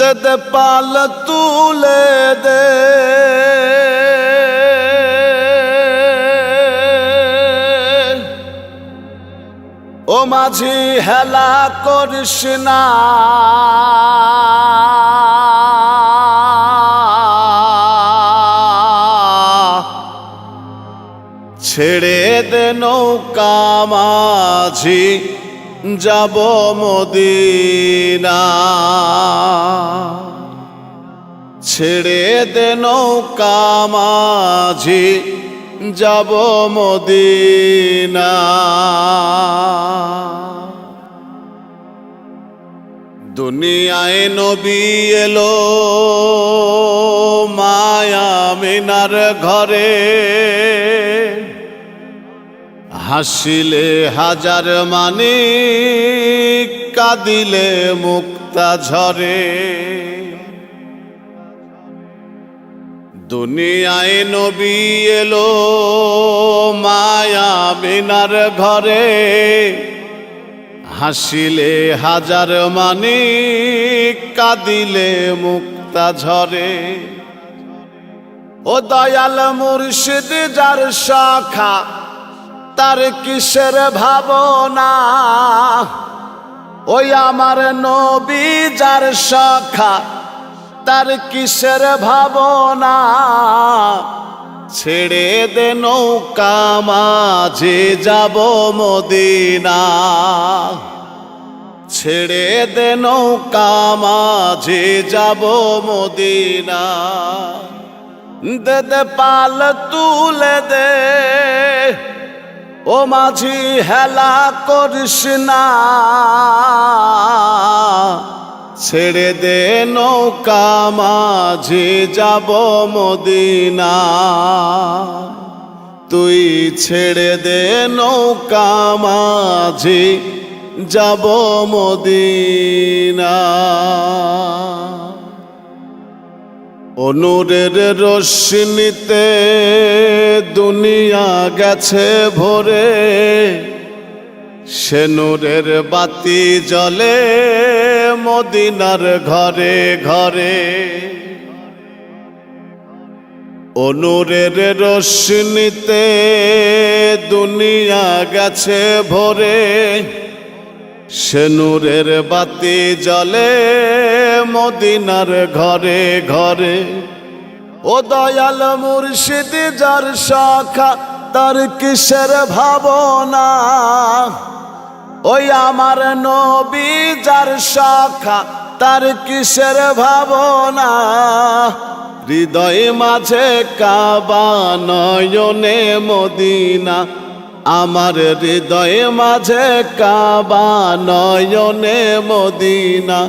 দে দে পাল তুলে দে ও মাঝি হেলা করিস না ছেড়ে দে নৌকা মাঝি যাব মদিনা। ছেড়ে দে নৌকা মাঝি যাব মদিনা। দুনিয়ায় নবী এলো মায়া মিনার ঘরে। হাসিলে হাজার মানে কাঁদিলে মুক্তা ঝরে। দুনিয়ায় নবী এলো মায়া বিনার ঘরে। হাসিলে হাজার মানে কাঁদিলে মুক্তা ঝরে। ও দয়াল মুর্শিদ যার শাখা তার কিসের ভাবনা? ওই আমার নবী যার শাখা, তার কিসের ভাবনা? ছেড়ে দে নৌকা, মাঝে যাব মদিনা। ছেড়ে দে নৌকা, মাঝে যাব মদিনা। দে পাল তুলে দে ও মাঝি হেলা করিস না। ছেড়ে দে নৌকা, মাঝি যাব মদিনা। তুই ছেড়ে দে নৌকা, মাঝি যাব মদিনা। অনুরের রশ্মিতে দুনিয়া গেছে ভরে। সে নূরের বাতি জলে মদিনার ঘরে ঘরে। অনুরের রশ্মিতে দুনিয়া গেছে ভরে। সে নূরের বাতি জলে মদিনার ঘরে ঘরে। ও দয়াল মুর্শিদ, যার শাখা তার কিসের ভাবনা? ওই আমার নবী, যার শাখা তার কিসের ভাবনা? হৃদয় মাঝে কাবা নয়নে মদিনা। আমার হৃদয় মাঝে কাবা নয়নে মদিনা।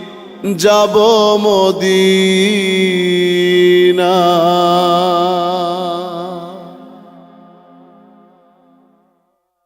যাব মদিনা।